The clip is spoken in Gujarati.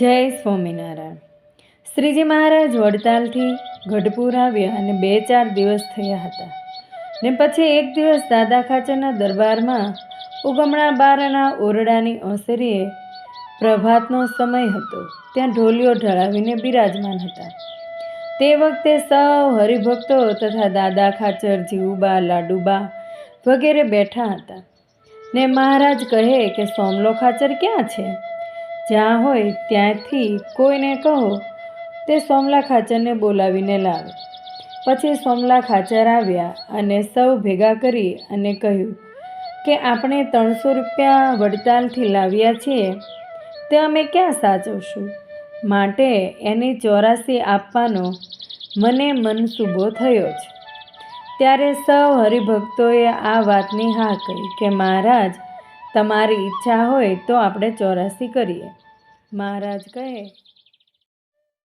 જય સ્વામિનારાયણ. શ્રીજી મહારાજ વડતાલથી ગઢપુર આવ્યા અને બે ચાર દિવસ થયા હતા. ને પછી એક દિવસ દાદા ખાચરના દરબારમાં ઉગમણા બારના ઓરડાની ઓસરીએ પ્રભાતનો સમય હતો. ત્યાં ઢોલિયો ઢળાવીને બિરાજમાન હતા. તે વખતે સૌ હરિભક્તો તથા દાદા ખાચર જીવુબા લાડુબા વગેરે બેઠા હતા. ને મહારાજ કહે કે સોમલો ખાચર ક્યાં છે? જ્યાં હોય ત્યાંથી કોઈને કહો, તે સોમલા ખાચરને બોલાવીને લાવે. પછી સોમલા ખાચર આવ્યા અને સૌ ભેગા કરી અને કહ્યું કે આપણે ત્રણસો રૂપિયા વડતાલથી લાવ્યા છીએ તે અમે ક્યાં સાચવશું? માટે એની ચોરાસી આપવાનો મને મનસૂબો થયો છે ત્યારે સૌ હરિભક્તોએ આ વાતની હા કહી કે મહારાજ તમારી ઈચ્છા હોય તો આપણે ચોરાસી કરીએ. મહારાજ કહે